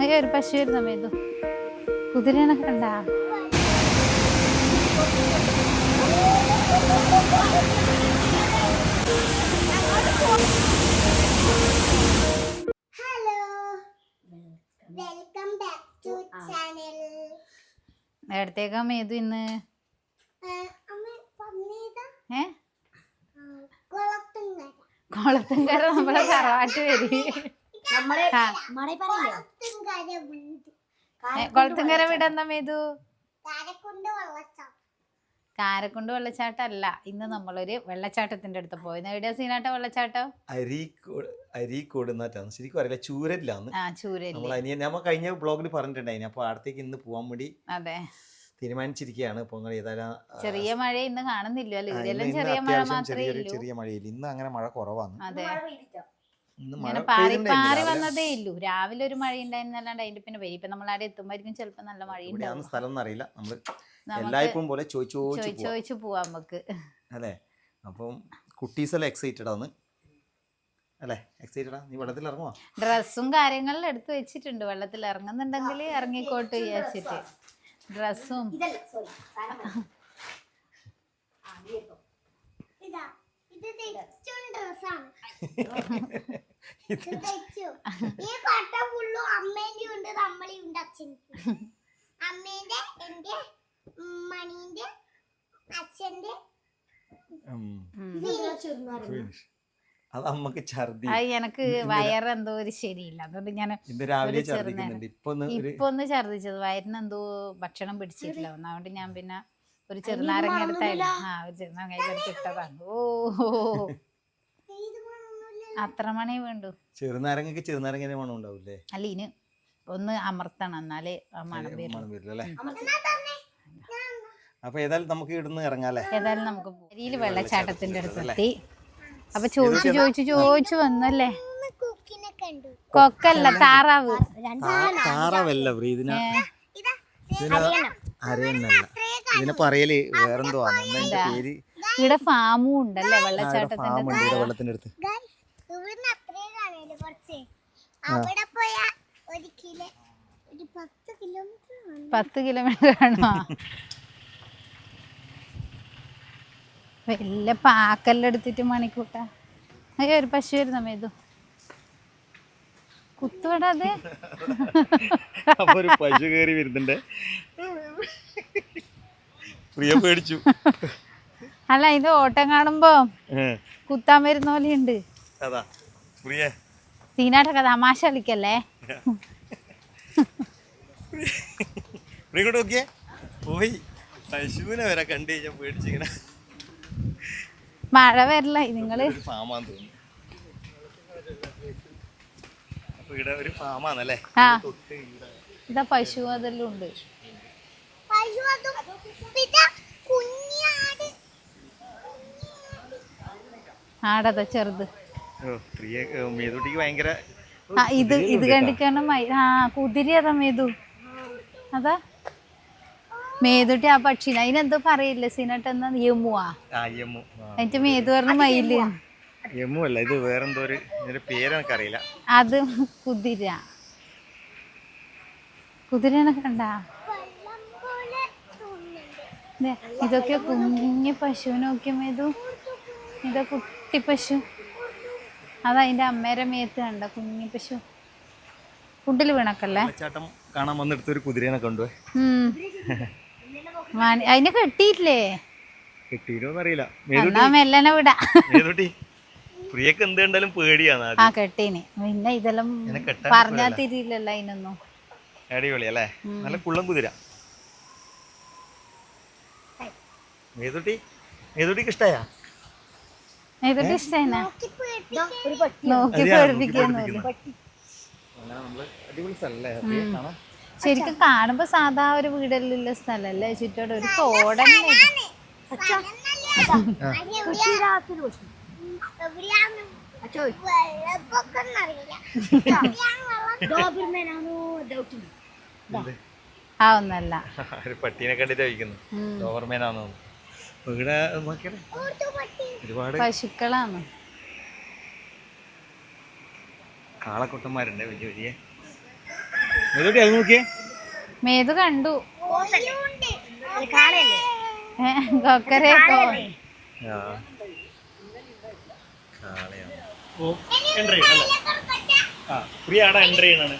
അയ്യോ ഒരു പശു വരുന്ന മേതു കുതിരനെ കണ്ട. എവിടത്തേക്കാ മേതു ഇന്ന്? ഏ നമ്മളെ തറവാട്ട് വരി. നമ്മളെ. മണി പറയില്ലേ കുളത്തുംകര വിടെന്നാ മേതു. കാരക്കുണ്ട് വെള്ളച്ചാട്ടം. കാരക്കുണ്ട് വെള്ളച്ചാട്ടല്ല. ഇന്ന് നമ്മളൊരു വെള്ളച്ചാട്ടത്തിന്റെ അടുത്ത് പോയി. എവിടെയാ സീനാട്ട വെള്ളച്ചാട്ടം? അരീക്കോട് അരീക്കോട് ശരിക്കും അറിയില്ല. ചൂരല്ലാന്ന്. ആ നമ്മൾ ചൂരല്ലേ അനിയൻ നമ്മൾ കഴിഞ്ഞ ബ്ലോഗിൽ പറഞ്ഞിട്ടുണ്ടായിന്. അപ്പൊ അടുത്തേക്ക് ഇന്ന് പോവാൻ വേണ്ടി അതെ. തീരുമാനിച്ചിരിക്കുകയാണ് ഇപ്പൊ നിങ്ങൾ ഏതായാലും ചെറിയ മഴ ഇന്ന് കാണുന്നില്ല ചെറിയ മഴ ചെറിയ മഴയില്ല. ഇന്ന് അങ്ങനെ മഴ കുറവാണ് അതെ. ഇങ്ങനെ പാറി പാറി രാവിലെ. വന്നതേ ഇല്ലൂ. രാവിലെ ഒരു മഴ ഉണ്ടായിരുന്നല്ലാണ്ട് അതിന്റെ പിന്നെ വരും ഇപ്പൊ നമ്മൾ അവിടെ എത്തുമ്പോഴേക്കും ചിലപ്പോ നല്ല മഴ ഉണ്ടാവും സ്ഥലം അറിയില്ല. നമ്മൾ എല്ലായ്പ്പോഴും പോലെ ചോദിച്ചു ചോദിച്ചു പോവാം. നമുക്ക്. അല്ലേ? അപ്പം കുട്ടീസ് എല്ലാം എക്സൈറ്റഡ് ആണ് അല്ലേ? എക്സൈറ്റഡാ നീ വെള്ളത്തിൽ ഇറങ്ങുവാ? ഡ്രസ്സും കാര്യങ്ങളും എടുത്തു വെച്ചിട്ടുണ്ട്. വെള്ളത്തിൽ ഇറങ്ങുന്നുണ്ടെങ്കിൽ ഇറങ്ങിക്കോട്ട് വിചാരിച്ചിട്ട്. ഡ്രസ്സും. ഇതല്ല സോറി ഇതാ ഡ്രസ്സാണ്. ഇത് ഈ കൊട്ട ഫുള്ളും അമ്മേന്റെ ഉണ്ട് നമ്മളെ ഉണ്ട് അമ്മേന്റെ എന്റെ മണീന്റെ അച്ഛന്റെ. അത് അമ്മയ്ക്ക് ഛർദി. എനക്ക് വയറെന്തോ ഒരു ശരിയില്ല. അതുകൊണ്ട് ഞാൻ ഇന്ന് രാവിലെ. ഛർദിക്കുന്നുണ്ട്. ഇപ്പൊ ഇപ്പൊ ഒന്ന് ഛർദിച്ചത്. വയറിന് എന്തോ ഭക്ഷണം പിടിച്ചിട്ടില്ല. അതുകൊണ്ട് ഞാൻ പിന്നെ ഒരു ചെറുനാരങ്ങ എടുത്തായില്ല ആ ഒരു ചെറുനാരങ്ങ എടുത്തിട്ടതാണ് ഓ. അത്ര മണേ വേണ്ടു. ചെറുനാരങ്ങക്ക് ചെറുനാരങ്ങനെ മണം ഉണ്ടാവില്ലേ? അല്ല ഇനി ഒന്ന് അമർത്തണം. എന്നാലേ ആ മണം വരും. മണം വരില്ല അല്ലേ? അപ്പൊ ഏതായാലും നമുക്ക് ഇവിടുന്ന് ഇറങ്ങാല്ലേ ഏതായാലും നമുക്ക് അരിയിൽ വെള്ളച്ചാട്ടത്തിന്റെ അടുത്തെത്തി അപ്പൊ ചോദിച്ചു ചോദിച്ചു ചോദിച്ചു വന്നല്ലേ? കുക്കിനെ കണ്ടു. കൊക്കല്ല താറാവ്. താറാവല്ല ഇതിന ഇതാ ഇതിന പറയൽ വേറെന്തോ ആണ്. പേര് ഇവിടെ ഫാമും ഉണ്ടല്ലേ വെള്ളച്ചാട്ടത്തിന്റെ ഇവിടെ വെള്ളത്തിന്റെ അടുത്ത്? ഗൈസ് ഇവിടുന്ന് കുറച്ച്. അവിടെ പോയാ ഒരു കിലോ ഒരു പത്ത് കിലോമീറ്റർ ആണ്. പത്ത് കിലോമീറ്റർ ആണോ? വല്ല പാക്കെല്ലാം മണിക്കൂട്ട. അയ്യോ ഒരു പശു വരുന്ന മേതു? കുത്തുവിടാതെ പശു കയറി വരുന്നുണ്ട്. പ്രിയ പേടിച്ചു. അല്ല ഇത് ഓട്ടം കാണുമ്പോ കുത്താൻ വരുന്ന പോലെയുണ്ട്. അതാ പ്രിയ. സീനാട്ടൊക്കെ തമാശ കളിക്കല്ലേ? പ്രിയ ഇങ്ങോട്ട് നോക്കിയേ. പോയി. പശുവിനെ വരെ കണ്ടു കഴിഞ്ഞാൽ പേടിച്ചിങ്ങനെ. മഴ വരില്ല നിങ്ങൾ? ഫാമാന്ന് തോന്നുന്നു. അപ്പൊ ഇവിടെ ഒരു ഇവിടെ ഇതാ പശു അതെല്ലാം ഉണ്ട്. ആടതാ ചെറുത്. മേതുട്ടിക്ക് ഭയങ്കര ആ ഇത് ഇത് കണ്ടിക്കാണ് ആ കുതിരി അതാ മേതു. അതാ. മേതുട്ടി ആ പക്ഷിനെ അതിനെന്തോ പറയില്ല സീനട്ട് എന്നാ യമുവാ. എന്നിട്ട് മേതു പറഞ്ഞ മയിൽ. യമു അല്ല ഇത് വേറെന്തോ ഒരു ഇതിന്റെ പേര് എനിക്കറിയില്ല അത് കുതിര. കുതിരനെ കണ്ടാ? ഇതൊക്കെ കുഞ്ഞു പശുവിനെ നോക്കിയ മേതു. ഇതാ കുട്ടി പശു. അതാ അതിന്റെ അമ്മേരെ മേത്ത് കണ്ട കുഞ്ഞു പശു. കുണ്ടിൽ വീണക്കല്ലേ? കാണാൻ വന്നെടുത്ത ഒരു കുതിരേനെ അതിനെ കെട്ടിയില്ലേ കിട്ടിയിട്ടോന്ന് അറിയില്ല എന്നാ മെല്ലനെ വിടാ. മേതുട്ടി പ്രിയക്ക് എന്ത് കണ്ടാലും പേടിയാണ് ആ കെട്ടീന്. പിന്നെ ഇതെല്ലാം ഇതിനെ കെട്ടാൻ പറഞ്ഞാ പറ്റില്ലല്ലോ. തിരിയില്ലല്ലോ അതിനൊന്നും. അടിപൊളി അല്ലേ? നല്ല കുള്ളം കുതിര. മേതുട്ടി മേതുട്ടിക്ക് ഇഷ്ടായാ? നോക്കി പേടിപ്പിക്കാൻ. ഒരു പട്ടി. നോക്കി അതെയാ, നോക്കി പേടിപ്പിക്കുന്നു അടിപൊളി സ്ഥലല്ലേ? ശരിക്കും കാണുമ്പോ സാധാ ഒരു വീടല്ലുള്ള സ്ഥലല്ലേ? ചുറ്റോടെ ഒരു തോടൻ ആ. ഒന്നല്ല. പട്ടീനെ കണ്ടിട്ട് കഴിക്കുന്നു ഉം. ഡോവർമേനാന്ന് തോന്നുന്നു അപ്പൊ വലിയ ഒരുപാട് മേതൂട്ടി അത് നോക്കിയേ. മേതു കണ്ടു. കൊക്കരെ ഓ എൻട്രി അല്ലേ ആ ഫ്രീ ആടെ എൻട്രി ചെയ്യണാണ്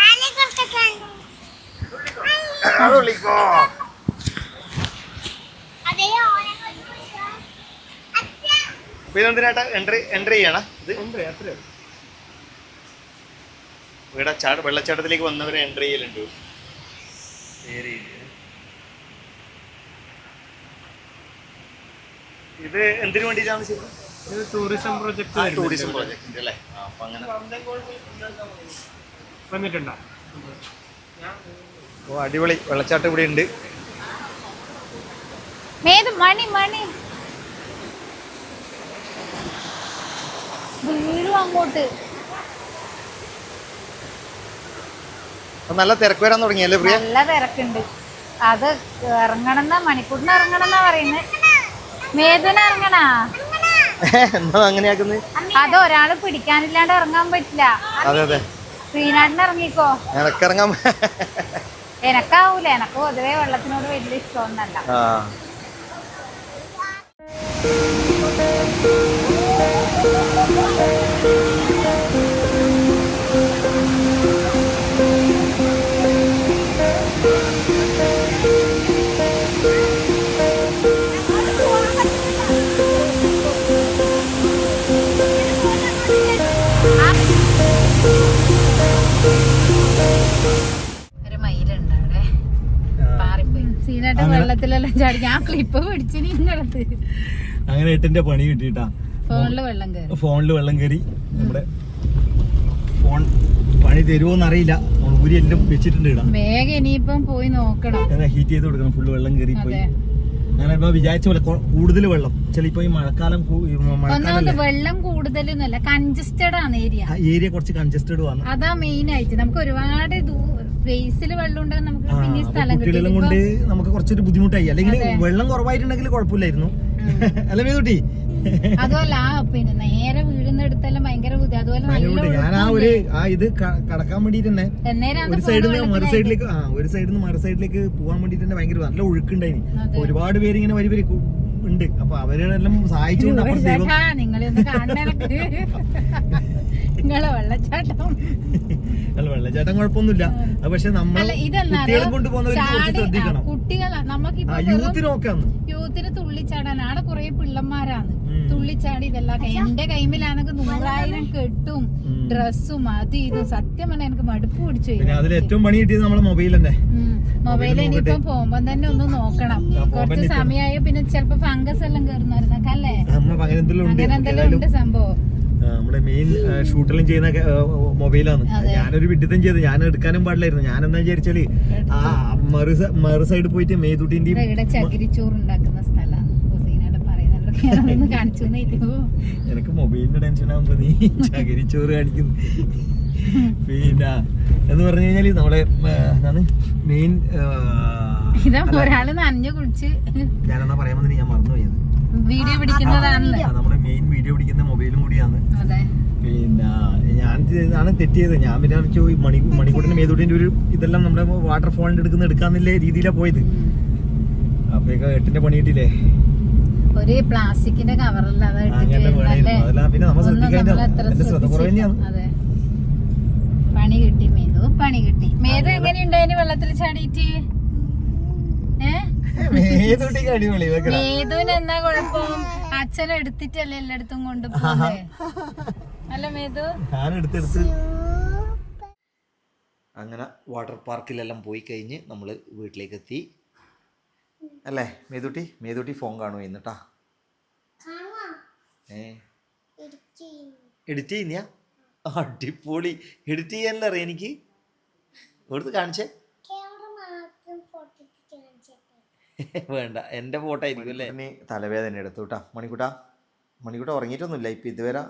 ആനെ കൊടുക്കട്ടെ. അതേ ഓനെ കൊടുക്കട്ടെ. അച്ഛാ. അപ്പൊ ഇതെന്തിനാട്ടാ എൻട്രി എൻട്രി ചെയ്യണ? ഇത്? ഇവിടെ ചാട് വെള്ളച്ചാട്ടത്തിലേക്ക് വന്നവരെ എൻട്രി ചെയ്യലുണ്ട്. ഇത് എന്തിനു വേണ്ടിയിട്ടാണ് ശരി ഇത് ടൂറിസം പ്രൊജക്ട് ടൂറിസം പ്രോജക്റ്റ് അല്ലേ? അപ്പൊ അങ്ങനെ. വന്നിട്ടുണ്ടോ? ഓ അടിപൊളി. വെള്ളച്ചാട്ടം ഇവിടെ ഉണ്ട്. മേതു മണി മണി. വീഴും അങ്ങോട്ട്. നല്ല തിരക്ക് വരാൻ തുടങ്ങിയല്ലേ പ്രിയ? നല്ല തിരക്കുണ്ട്. അത് ഇറങ്ങണമെന്നാ മണിക്കൂറിന് ഇറങ്ങണമെന്നാ പറയുന്നത് മേതുവിന് ഇറങ്ങണാ? എന്താ അങ്ങനെയാക്കുന്നത് അത് ഒരാൾ പിടിക്കാനില്ലാണ്ട് ഇറങ്ങാൻ പറ്റില്ല. അതെ അതെ. ശ്രീനാടിന് ഇറങ്ങിക്കോ. എനക്കിറങ്ങാൻ എനക്കാവൂല. എനക്ക് പൊതുവെ വെള്ളത്തിനോട് വലിയ ഇഷ്ടമൊന്നല്ല പാറിപ്പോയി. വെള്ളത്തിലെല്ലാം ചാടി. ഞാൻ ക്ലിപ്പ് പിടിച്ചു നിങ്ങളത് അങ്ങനെ എട്ടിന്റെ പണി കിട്ടിട്ടാ ഫോണിൽ വെള്ളം കയറി. ഫോണിൽ വെള്ളം കയറി നമ്മുടെ ഫോൺ പണി തരുമോന്ന് അറിയില്ല ഊരി എല്ലാം വെച്ചിട്ടുണ്ട് ഇടാം വേഗം ഇനിയിപ്പം പോയി നോക്കണം. ഹീറ്റ് ചെയ്ത് കൊടുക്കണം. ഫുള്ള് വെള്ളം കയറി പോയി. അങ്ങനെ വിചാരിച്ച പോലെ കൂടുതൽ വെള്ളം. ചിലപ്പോ ഈ മഴക്കാലം വെള്ളം കൂടുതലൊന്നുമല്ല കൺജസ്റ്റഡ് ആണ് ഏരിയ ഏരിയ കുറച്ച് കൺജസ്റ്റഡ് ആണ്. അതാ മെയിൻ ആയിട്ട്. നമുക്ക് ഒരുപാട് സ്പേസിൽ വെള്ളം ഉണ്ടെങ്കിൽ നമുക്ക് പിന്നെ സ്ഥലം കൊണ്ട് നമുക്ക് കുറച്ചൊരു ബുദ്ധിമുട്ടായി. അല്ലെങ്കിൽ വെള്ളം കുറവായിട്ടുണ്ടെങ്കിൽ കുഴപ്പമില്ലായിരുന്നു. അല്ല മേതുട്ടി? അതുമല്ല പിന്നെ നേരെ വീഴുന്നിടത്തെല്ലാം ഭയങ്കര ബുദ്ധി അതുപോലെ ഞാൻ ആ ഒരു ആ ഇത് കടക്കാൻ വേണ്ടിട്ട് തന്നെ എന്നേരം ഒരു സൈഡിൽ നിന്ന് മറു സൈഡിലേക്ക് ആ ഒരു സൈഡിൽ നിന്ന് മറു സൈഡിലേക്ക് പോകാൻ വേണ്ടിട്ട് തന്നെ ഭയങ്കര നല്ല ഒഴുക്കുണ്ടായിന്. അതെ. ഒരുപാട് പേര് ഇങ്ങനെ വരി വരിക്കും ഉണ്ട്. അപ്പൊ അവരെല്ലാം സഹായിച്ചുകൊണ്ട് വെള്ളച്ചാട്ടം. കുഴപ്പമൊന്നുമില്ല. പക്ഷെ നമ്മൾ കുട്ടികളെ കൊണ്ടുപോകുന്നവർ കുറച്ച് ശ്രദ്ധിക്കണം. കുട്ടികളെ നമുക്ക് നമുക്കിപ്പോ യൂത്തിന് നോക്കാന്ന് യൂത്തിന് തുള്ളിച്ചാടാൻ ആടെ കുറെ പിള്ളന്മാരാണ്. തുള്ളിച്ചാടി ഇതെല്ലാം എന്റെ കൈമിലാണെങ്കിൽ നൂറായിരം കെട്ടും. ഡ്രസ്സും അത് ഇതും. സത്യം പറഞ്ഞാൽ എനിക്ക് മടുപ്പ് പിടിച്ചു അതിൽ ഏറ്റവും പണി കിട്ടിയത് നമ്മുടെ മൊബൈൽ തന്നെ. ഉം. മൊബൈൽ ഇനിയിപ്പം പോകുമ്പോ തന്നെ ഒന്ന് നോക്കണം. കുറച്ച് സമയമായ പിന്നെ ചിലപ്പോ ഫംഗസ് എല്ലാം കയറുന്നായിരുന്നൊക്കെ അല്ലേ? നമ്മൾ അങ്ങനെ എന്തെങ്കിലും ഉണ്ട് അങ്ങനെ എന്തെല്ലാം ഉണ്ട് സംഭവം. നമ്മുടെ മെയിൻ ഷൂട്ടെല്ലാം ചെയ്യുന്ന മൊബൈലാണ്. ഞാനൊരു വിഡിത്തം ചെയ്ത് ഞാൻ എടുക്കാനും പാടില്ലായിരുന്നു. ഞാൻ എന്താ വിചാരിച്ചാൽ ആ മറു മറു സൈഡ് പോയിട്ട് മേതുട്ടിന്റെയും എനിക്ക് മൊബൈലിന്റെ ടെൻഷൻ ആവുമ്പോ നീ ചകിരിച്ചോറ് കാണിക്കുന്നു പിന്നെ എന്ന് പറഞ്ഞു കഴിഞ്ഞാൽ നമ്മുടെ എന്താണ് മെയിൻ ഒരാൾ നനഞ്ഞു കുളിച്ച്. ഞാനെന്നാ പറയാൻ വന്നിട്ട് ഞാൻ മറന്നുപോയത്. വീഡിയോ പിടിക്കുന്നതാണല്ലേ നമ്മുടെ മെയിൻ വീഡിയോ പിടിക്കുന്ന മൊബൈലും കൂടിയാണ്. അതെ. പിന്നെ ഞാൻ ആണ് തെറ്റിയത്. ഞാൻ പിന്നെ ഈ മണി മണിക്കൂട്ടിന്റെ മേതൂട്ടിന്റെ ഒരു ഇതെല്ലാം നമ്മുടെ വാട്ടർ ഫോണിന്റെ എടുക്കുന്ന എടുക്കാന്നില്ല രീതിയിലാണ് പോയത്. അപ്പൊക്കെ എട്ടിന്റെ പണി കിട്ടിയില്ലേ? ഒരു പ്ലാസ്റ്റിക്കിന്റെ കവറല്ല പണി കിട്ടി. മേതു പണി കിട്ടി. മേതു എങ്ങനെയുണ്ടായിരുന്നു വെള്ളത്തിൽ ചാടിയിട്ട്? ഏ? മേതൂട്ടിക്ക് അടിപൊളി ഇതൊക്കെ മേതുവിന് എന്നാ കുഴപ്പം? അച്ഛൻ എടുത്തിട്ടല്ലേ എല്ലായിടത്തും കൊണ്ടുപോകുന്നത്? അല്ല മേതു? അങ്ങനെ വാട്ടർ പാർക്കിലെല്ലാം പോയി കഴിഞ്ഞ് നമ്മൾ വീട്ടിലേക്ക് എത്തി അല്ലേ മേതുട്ടി? മേതുട്ടി ഫോൺ കാണുമോ എന്നിട്ടാ കാണുവാ ഏ? എഡിറ്റ് ചെയ്യുന്ന അടിപൊളി. എഡിറ്റ് ചെയ്യാനല്ലേ അറിയാം എനിക്ക്? കൊടുത്ത് കാണിച്ചേ. വേണ്ട. എന്റെ ഫോട്ടോ ആയിരിക്കും അല്ലേ? നീ തലവേദന എടുത്തു കേട്ടാ മണിക്കൂട്ടാ. മണിക്കൂട്ട ഉറങ്ങിയിട്ടൊന്നുമില്ല. ഇപ്പം ഇതുവരെ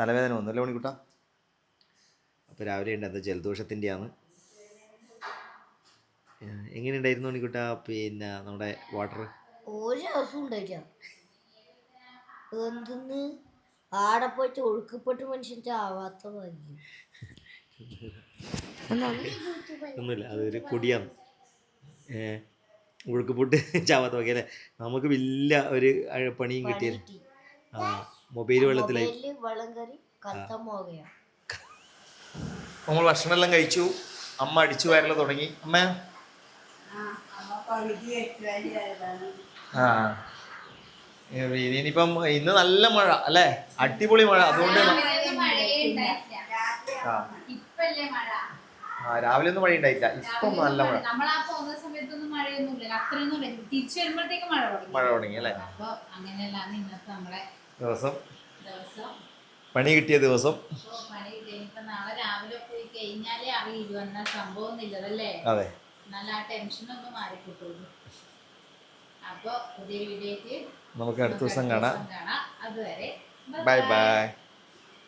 തലവേദന ഒന്നുമില്ല മണിക്കൂട്ടാ. അപ്പോൾ രാവിലെ ഉണ്ട്. അത് ജലദോഷത്തിന്റെയാണ് എങ്ങനെയുണ്ടായിരുന്നു മണിക്കൂട്ടാ? പിന്നെ നമ്മുടെ വാട്ടർ ഒരു ദിവസം ഉണ്ടായില്ല എന്തെന്ന്? ആടെ പോയിട്ട് ഒഴുക്കപ്പെട്ട് മനുഷ്യൻ ചാവാത്ത ഭാഗ്യം. ഒന്നുമില്ല. അതൊരു കൊടിയാണ്. ഏ ഉഴുക്കുപുട്ട് ചാവാത്ത വക നമുക്ക് വലിയ ഒരു അഴ- പണിയും കിട്ടിയത് ആ മൊബൈൽ വെള്ളത്തിലായി. നമ്മൾ ഭക്ഷണമെല്ലാം കഴിച്ചു. അമ്മ അടിച്ചു വരല തുടങ്ങി. അമ്മ? ആ ഇനിയിപ്പം ഇന്ന് നല്ല മഴ അല്ലേ? അടിപൊളി മഴ. അതുകൊണ്ട് ആ രാവിലെ ഒന്നും മഴ ഉണ്ടായില്ല ഇപ്പം നല്ല മഴ. മഴ. തുടങ്ങി. അല്ലേ? ദിവസം. പണി കിട്ടിയ ദിവസം. അതെ. നമുക്ക് അടുത്ത ദിവസം കാണാം. കാണാം. അതുവരെ ബൈ ബൈ.